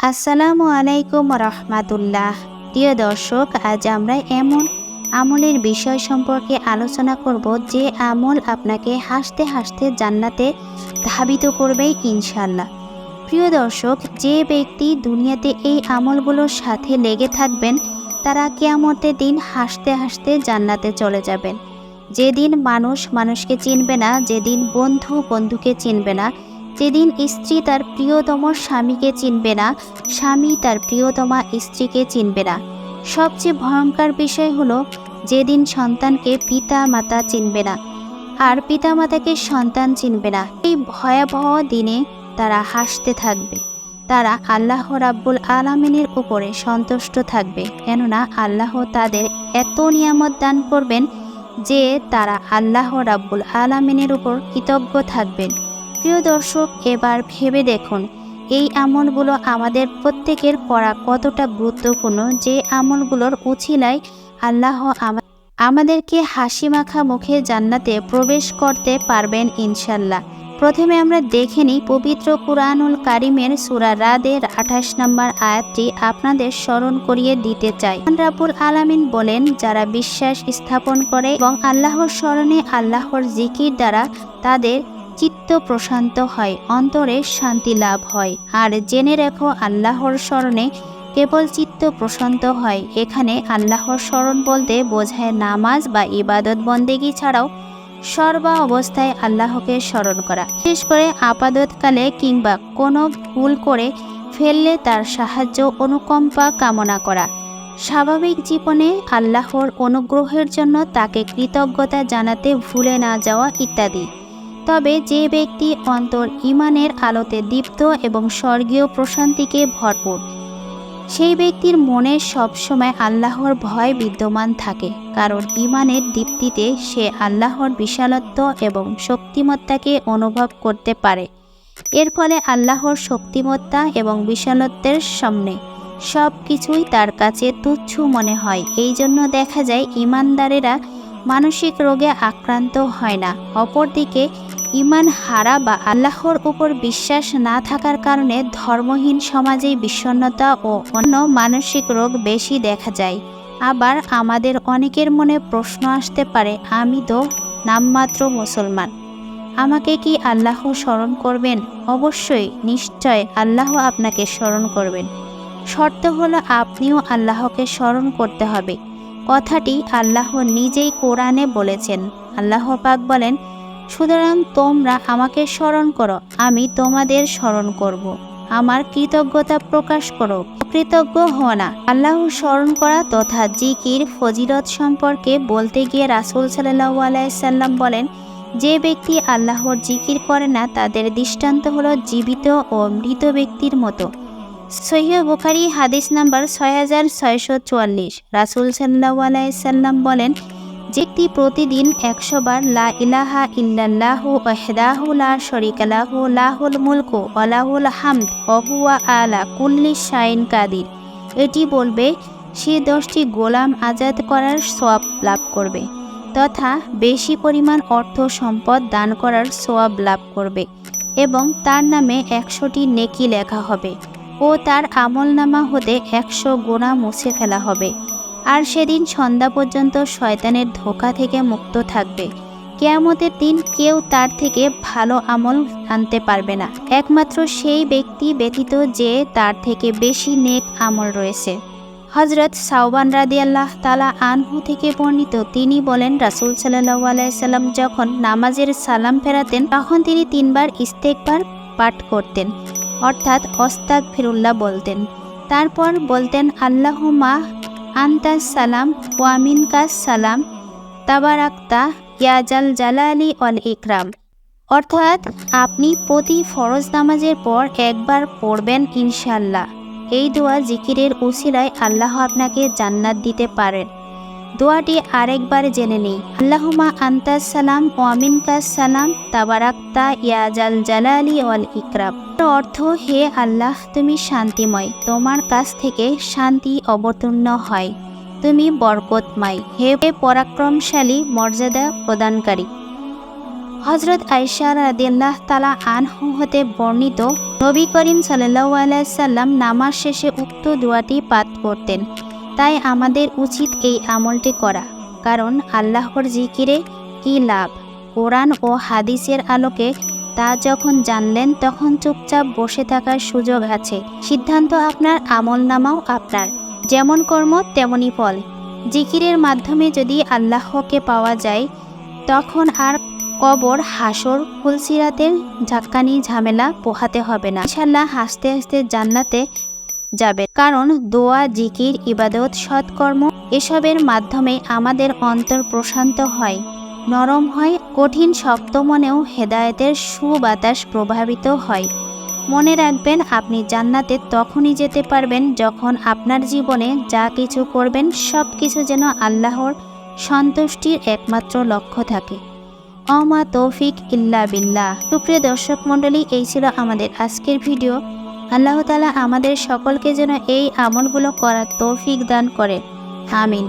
আসসালামু আলাইকুম রহমাতুল্লাহ। প্রিয় দর্শক, আজ আমরা এমন আমলের বিষয় সম্পর্কে আলোচনা করব যে আমল আপনাকে হাসতে হাসতে জান্নাতে ধাবিত করবে ইনশাল্লাহ প্রিয় দর্শক, যে ব্যক্তি দুনিয়াতে এই আমলগুলোর সাথে লেগে থাকবেন, তারা কেয়ামতের দিন হাসতে হাসতে জান্নাতে চলে যাবেন। যেদিন মানুষ মানুষকে চিনবে না, যেদিন বন্ধু বন্ধুকে চিনবে না যেদিন স্ত্রী তার প্রিয়তম স্বামীকে চিনবে না, স্বামী তার প্রিয়তমা স্ত্রীকে চিনবে না। সবচেয়ে ভয়ঙ্কর বিষয় হলো, যেদিন সন্তানকে পিতা মাতা চিনবে না, আর পিতা মাতাকে সন্তান চিনবে না, এই ভয়াবহ দিনে তারা হাসতে থাকবে। তারা আল্লাহ রাব্বুল আলামিনের উপরে সন্তুষ্ট থাকবে, কেননা আল্লাহ তাদের এত নিয়ামত দান করবেন যে তারা আল্লাহ রাব্বুল আলামিনের উপর কৃতজ্ঞ থাকবেন। প্রিয় দর্শক, এবার ভেবে দেখুন, এই আমলগুলো আমাদের প্রত্যেকের করা কতটা গুরুত্বপূর্ণ যে আমলগুলোর উছিলায় আল্লাহ আমাদেরকে হাসি মাখা মুখে জান্নাতে প্রবেশ করতে পারবেন ইনশাল্লাহ। প্রথমে আমরা দেখে নিই পবিত্র কুরআনুল কারিমের সুরা রাদের আঠাশ নম্বর আয়াতটি আপনাদের স্মরণ করিয়ে দিতে চাই। রাবুল আলামিন বলেন, যারা বিশ্বাস স্থাপন করে এবং আল্লাহর স্মরণে আল্লাহর জিকির দ্বারা তাদের চিত্ত প্রশান্ত হয়, অন্তরে শান্তি লাভ হয়। আর জেনে রেখো, আল্লাহর স্মরণে কেবল চিত্ত প্রশান্ত হয়। এখানে আল্লাহর স্মরণ বলতে বোঝায় নামাজ বা ইবাদত বন্দেগী ছাড়াও সর্বা অবস্থায় আল্লাহকে স্মরণ করা। বিশেষ করে আপাদতকালে কিংবা কোনো ভুল করে ফেললে তার সাহায্য, অনুকম্পা, কামনা করা। স্বাভাবিক জীবনে আল্লাহর অনুগ্রহের জন্য তাকে কৃতজ্ঞতা জানাতে ভুলে না যাওয়া ইত্যাদি। তবে যে ব্যক্তি অন্তর ইমানের আলোতে দীপ্ত এবং স্বর্গীয় প্রশান্তিকে ভরপুর, সেই ব্যক্তির মনে সবসময় আল্লাহর ভয় বিদ্যমান থাকে, কারণ ইমানের দীপ্তিতে সে আল্লাহর বিশালত্ব এবং শক্তিমত্তাকে অনুভব করতে পারে। এর ফলে আল্লাহর শক্তিমত্তা এবং বিশালত্বের সামনে সব কিছুই তার কাছে তুচ্ছ মনে হয়। এই জন্য দেখা যায়, ইমানদারেরা মানসিক রোগে আক্রান্ত হয় না। অপরদিকে ইমান হারা বা আল্লাহর উপর বিশ্বাস না থাকার কারণে ধর্মহীন সমাজে বিষণ্ণতা ও অন্য মানসিক রোগ বেশি দেখা যায়। আবার আমাদের অনেকের মনে প্রশ্ন আসতে পারে, আমি তো নামমাত্র মুসলমান। আমাকে কি আল্লাহ স্মরণ করবেন? অবশ্যই, নিশ্চয় আল্লাহ আপনাকে স্মরণ করবেন। শর্ত হলো আপনিও আল্লাহকে স্মরণ করতে হবে। কথাটি আল্লাহ নিজেই কোরআনে বলেছেন। আল্লাহ পাক বলেন সুতরাং তোমরা আমাকে স্মরণ করো, আমি তোমাদের স্মরণ করব। আমার কৃতজ্ঞতা প্রকাশ করো। কৃতজ্ঞ হও না। আল্লাহ স্মরণ করা তথা জিকির, ফজিলত সম্পর্কে বলতে গিয়ে রাসুল সাল্লাহ বলেন, যে ব্যক্তি আল্লাহর জিকির করে না, তাদের দৃষ্টান্ত হলো জীবিত ও মৃত ব্যক্তির মতো। সহিহ বুখারি হাদিস নাম্বার ছয় হাজার ছয়শো চুয়াল্লিশ। রাসুল সাল্লাহ আলাইসাল্লাম বলেন ব্যক্তি প্রতিদিন একশো বার লা ইলাহা ইল্লাল্লাহু ওয়াহদাহু লা শরীকা লাহু, লাহুল মুলকু ওয়া লাহুল হামদ ওয়া হুয়া আলা কুল্লি শাইন কাদির। এটি বলবে, সে দশটি গোলাম আজাদ করার সোয়াব লাভ করবে তথা বেশি পরিমাণ অর্থ সম্পদ দান করার সোয়াব লাভ করবে এবং তার নামে একশোটি নেকি লেখা হবে ও তার আমলনামা হতে একশো গোনা মুছে ফেলা হবে। আর সেদিন সন্ধ্যা পর্যন্ত শয়তানের ধোকা থেকে মুক্ত থাকবে। কেয়ামতের দিন কেউ তার থেকে ভালো আমল আনতে পারবে না। একমাত্র সেই ব্যক্তি ব্যতীত যে তার থেকে বেশি নেক আমল রয়েছে। হজরত সাউবান রাদি আল্লাহ তালা আনহু থেকে বর্ণিত তিনি বলেন, রাসুল সাল্লাহ আলাইসাল্লাম যখন নামাজের সালাম ফেরাতেন, তখন তিনি তিনবার ইস্তেকবার পাঠ করতেন, অর্থাৎ অস্তাক ফিরুল্লাহ বলতেন। তারপর বলতেন আল্লাহ মা আন্তাস সালাম ওয়ামিন কাস সালাম। তাবারাক্তা ইয়াজাল জালালি অল ইকরাম। অর্থাৎ, আপনি প্রতি ফরজ নামাজের পর একবার পড়বেন ইনশাল্লাহ এই দোয়া জিকিরের উসিলায় আল্লাহ আপনাকে জান্নাত দিতে পারেন। দোয়াটি আরেকবার জেনে নেই। আল্লাহুমা আন্তাস সালাম ওয়ামিনকাস সালাম, তাবারাক্তা ইয়াজাল জালালি অল ইকরাম। অর্থ হে আল্লাহ, তুমি শান্তিময়। তোমার কাছ থেকে শান্তি অবতীর্ণ হয়। তুমি বরকতময়। হে পরাক্রমশালী, মর্যাদা প্রদানকারী। হজরত আয়সা রাদিয়াল্লাহ তালা আনহু হতে বর্ণিত, নবী করিম সাল্লাহ আলাইসাল্লাম নামাজ শেষে উক্ত দোয়াটি পাঠ করতেন। তাই আমাদের উচিত এই আমলটি করা। কারণ আল্লাহর জিকিরে কি লাভ? কোরআন ও হাদিসের আলোকে তা যখন জানলেন, তখন চুপচাপ বসে থাকার সুযোগ আছে। সিদ্ধান্ত আপনার, আমল নামাও আপনার। যেমন কর্ম তেমনই ফল। জিকিরের মাধ্যমে যদি আল্লাহকে পাওয়া যায়, তখন আর কবর, হাসর, ফুলসিরাতের ঝাক্কানি, ঝামেলা পোহাতে হবে না। ইনশাল্লাহ হাসতে হাসতে জান্নাতে যাবে। কারণ দোয়া, জিকির, ইবাদত, সৎকর্ম, এসবের মাধ্যমে আমাদের অন্তর প্রশান্ত হয়। নরম হয়, কঠিন শব্দ মনেও হেদায়েতের সুবাতাস প্রভাবিত হয়। মনে রাখবেন, আপনি জান্নাতে তখনই যেতে পারবেন যখন আপনার জীবনে যা কিছু করবেন সব কিছু যেন আল্লাহর সন্তুষ্টির একমাত্র লক্ষ্য থাকে। অমা তৌফিক ইল্লা বিল্লাহ। সুপ্রিয় দর্শক মণ্ডলী, এই ছিল আমাদের আজকের ভিডিও। আল্লাহ তালা আমাদের সকলকে যেন এই আমলগুলো করার তৌফিক দান করে। আমিন।